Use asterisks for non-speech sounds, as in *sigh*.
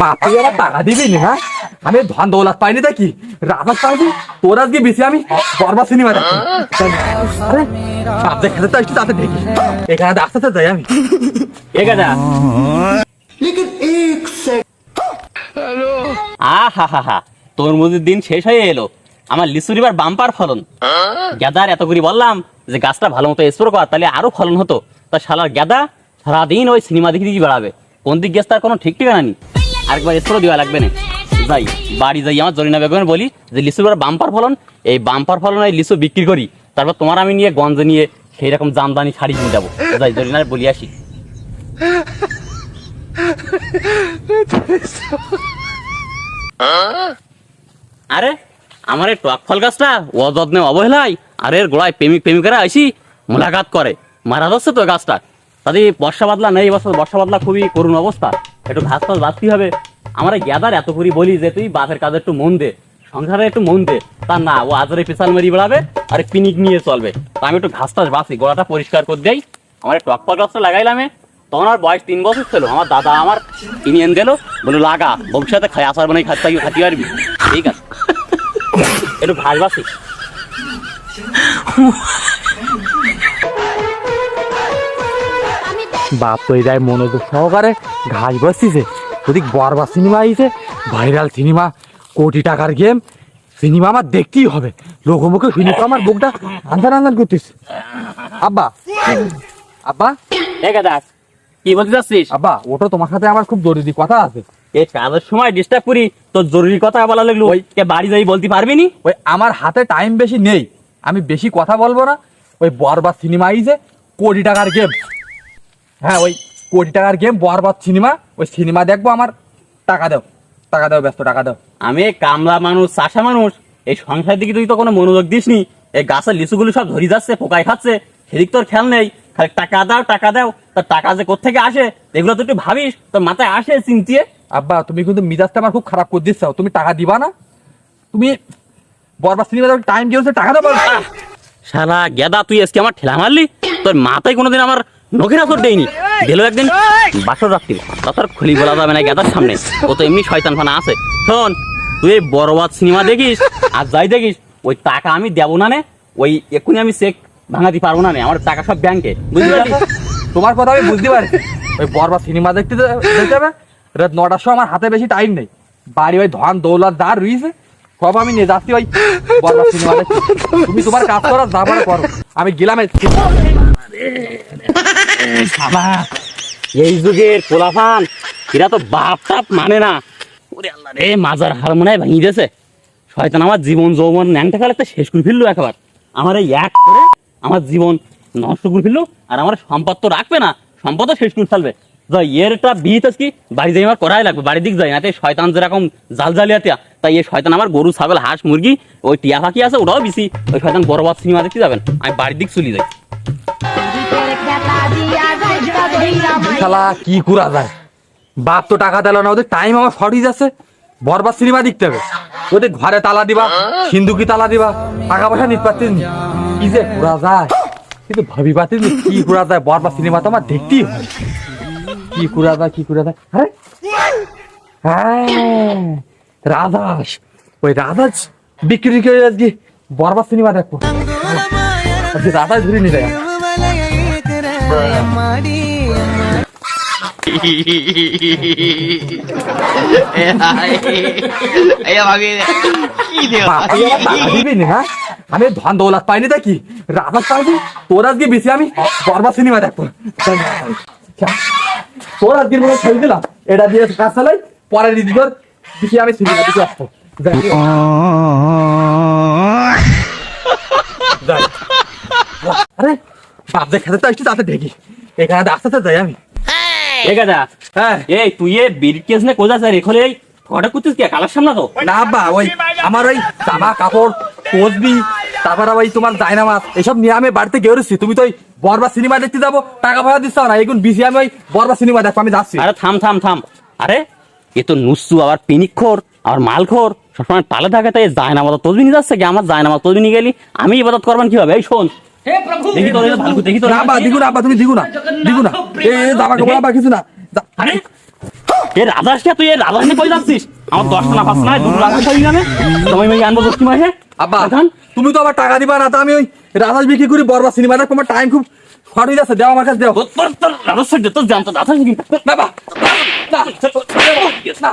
বাপ আমার টাকা দিবি না হ্যাঁ? আমি ধন দৌলত পাইনি দেখি। রাজা পাইনি তোর আজকে বেশি আমি বরবা সিনেমা দেখি। আরে বাপ দেখাতে তো একটু তাতে দেখি। এখানে আস্তে আস্তে যাই আমি। ঠিক আছে আহা হা হা তরমুজের দিন শেষ হয়ে এলো। আমার লিচুর এবার বাম্পার ফলন। গ্যাদার এত করে বললাম যে গাছটা ভালো মতো স্প্রে কর তাহলে আরও ফলন হতো। তা শালার গ্যাদা সারাদিন ওই সিনেমা দেখে দেখি বেড়াবে। কোন দিক গেছে তার কোনো ঠিক ঠিকানা নেই। আরেকবার স্প্রে দেওয়া লাগবে না। যাই, বাড়ি যাই, আমার জরিনা বেগমের বলি যে, লিচুর বাম্পার ফলন, এই বাম্পার ফলন এই লিচু বিক্রি করি, তারপর তোমার আমি নিয়ে গঞ্জে নিয়ে সেই রকম জামদানি শাড়ি কিনে যাব। যাই, জরিনার বলি আসি। আরে, আমার এই টক ফল গাছটা অযত্নে অবহেলায় আর এর গোড়ায় প্রেমিক প্রেমিকারা আসি মোলাকাত করে। মারা যাচ্ছে তো গাছটা। তাদের বর্ষা বাদলা নেই বছর বর্ষা বাদলা খুবই করুণ অবস্থা। একটু ঘাস ফাস বাঁচতেই হবে? আমার গ্যাদার এত করি বলি যে তুই বাপের কাজে একটু মন দে, সংসারে একটু মন দে। তা না, ও আজরে পেশাল মেরি বেড়াবে আর পিনিক নিয়ে চলবে। তা আমি একটু ঘাস টাস বাঁচি গোড়াটা পরিষ্কার করে দেই। আমার টক ফল গাছটা লাগাইলাম। তখন আর বয়স তিন বছর ছিল। আমার দাদা আমার কিনে এনে দিল বলে লাগা, ভবিষ্যতে খাই আসার বানাই খাতে খাতে পারবি? ঠিক আছে। একটু ঘাস বাসি বাপ তো এটাই মনোযোগ সহকারে। ঘাস বসছিছে ওদিক বরবা সিনেমা আইছে ভাইরাল সিনেমা কোটি টাকার গেম সিনেমা আমার দেখতেই হবে। লোকমুখে শুনি তো আমার বুকটা আন্দার আন্দার করতেছে। আব্বা আব্বা এ গাদাস কি বলতে চাচ্ছিস? আব্বা ওটা তোমার সাথে আমার খুব জরুরি কথা আছে। এই কাজের সময় ডিস্টার্ব করি তোর জরুরি কথা বলা লাগল। ওই কে বাড়ি যাই বলতে পারবি নি? ওই আমার হাতে টাইম বেশি নেই। আমি বেশি কথা বলব না। ওই বরবাদ সিনেমা আইছে কোটি টাকার গেম। হ্যাঁ ওই কোটি টাকার গেম বরবাদ সিনেমা ওই সিনেমা দেখব আমার। টাকা দাও। টাকা দাও ব্যস্ত টাকা দাও। আমি কামলা মানুষ চাষা মানুষ এই সংসার দিকে তুই তো কোনো মনোযোগ দিস নি এই গাছের লিচুগুলো সব ধরি যাচ্ছে পোকায় খাচ্ছে। সেদিক তোর খেয়াল নেই। খালি টাকা দাও টাকা দাও। তোর টাকা যে কোথেকে আসে? এগুলো তো একটু ভাবিস। তোর মাথায় আসে চিন্তিয়ে। আব্বা তুমি কিন্তু মিজাজটা আমার খুব খারাপ করে দিচ্ছ। তুমি টাকা দিবা না? তুমি বরবাদ সিনেমা টাইম দিয়েছে টাকা দেবো শালা গেদা তুই আজকে আমার ঠেলা মারলি? তোর মাথায় কোনোদিন আমার নখের আসর দেয়নি দিল একদিন বাসর রাখতি তার খুলি বলা যাবে না গেদার সামনে। ও তো এমনি শয়তান ফানা আছে। শোন তুই এই বড়বাদ সিনেমা দেখিস আর যাই দেখিস ওই টাকা আমি দেবো না নে ওই এক্ষুনি আমি চেক ভাঙাতে পারব না নে। আমার টাকা সব ব্যাংকে বুঝলি তোমার কথা আমি বুঝতে পারছি। ওই বরবাদ সিনেমা দেখতে যেতে হবে। রাত নটার সময় আমার হাতে বেশি টাইম নেই। বাড়ি ওই ধন দৌলত যা রয়েছে সব আমি নিয়ে যাচ্ছি ওই বরবাদ সিনেমা দেখতে তুমি তোমার কাজ করো যা পারো করো। আমি গেলাম *laughs* এই যুগের পোলাফান এরা তো বাপ টাপ মানে না। ওরে আল্লাহ রে, মাজার হার মনে ভেঙে দিয়েছে। শয়তান আমার জীবন, যৌবন, ন্যাংটা শেষ করে ফেলল একবার। আমার এই এক করে আমার জীবন নষ্ট করে ফেলল, আর আমার সম্পদ তো রাখবে না, সম্পদও শেষ করে ফেলবে। যাই এরটা বিহিত কি? বাড়ি যাই আমার করাই লাগবে, বাড়ির দিক যাই, না শয়তান যেরকম জাল জালিয়াতিয়া তাই এই শয়তান আমার গরু, ছাগল, হাঁস, মুরগি, ওই টিয়া পাখি আছে, ওটাও বেশি ওই শয়তান বরবাদ সিনেমা দেখতে যাবেন, আমি বাড়ির দিক চলে যাই। শালা, কি করা যায়? বাপ তো টাকা দিল না, ওদের টাইম আমার শর্ট যাচ্ছে বরবাদ সিনেমা দেখতে হবে। ওদের ঘরে তালা দিবা, সিন্ধুকি তালা দিবা টাকা পয়সা নিতে পারতেন কি যে করা যায়? কিন্তু ভাবি পারতেন কি করা যায়? বরবাদ সিনেমা তো আমার দেখতেই হয় কি করা যায়, কি করা যায়? আরে! হ্যাঁ রাধাস ওই রাধাস বিক্রি করে আজকে বরবাদ সিনেমা দেখব। আজকে রাধাস ধরে নিয়ে যায় আমি ধন দৌলত পাইনি দেখি রাজার পাইনি তোর আজকে বেশি আমি বরবাদ সিনেমা দেখব তোর আজকে মনে ছেড়ে দিলাম এটা দিয়ে কাজ চালাই পরে দিদি তোর বেশি আমি সিনেমা দিতে আসব যাই। খেতে তো একটু তাতে দেখি। এখানে আস্তে আস্তে যাই আমি। হ্যাঁ। এই তুই এ বিরকেস নে কোজা স্যার এখানে এই ফটো করছিস কি? কালার সামনে তো। না বা ওই আমার ওই জামা কাপড় তসবি তারপরে ওই তোমার জায়নামাজ এসব নিয়ে আমি বাড়িতে গেড়েছি তুমি তো ওই বরবা সিনেমা দেখতে যাব টাকা পয়সা দিচ্ছ না। এখন বিসি আমি ওই বরবা সিনেমা দেখব আমি যাচ্ছি। আরে থাম থাম থাম। আরে এ তো নুসু আবার আবার মালখোর সবসময় তালে থাকে তাই যায় না নিয়ে যাচ্ছে কি? আমার যায় না নিয়ে গেলি আমি ইবাদত করবেন কীভাবে? এই শোন। দেখি তোর ভালো দেখি তোর না দিগু না তুমি দিগু না দিগু না এ জামা কাপড় বা কিছু না আরে এ রাজাসকে তুই এ কই যাচ্ছিস আমার পাঁচ দুটো রাজাস হয়ে আনব মাসে আব্বা তুমি তো আবার টাকা দিবা না তা আমি ওই রাজাস বিক্রি করি বরবাদ সিনেমা দেখো আমার টাইম খুব শর্ট হয়ে যাচ্ছে দেও আমার কাছে দেও তোর তোর তোর রাজাস তো জানতো রাজাস কি বাবা না, না,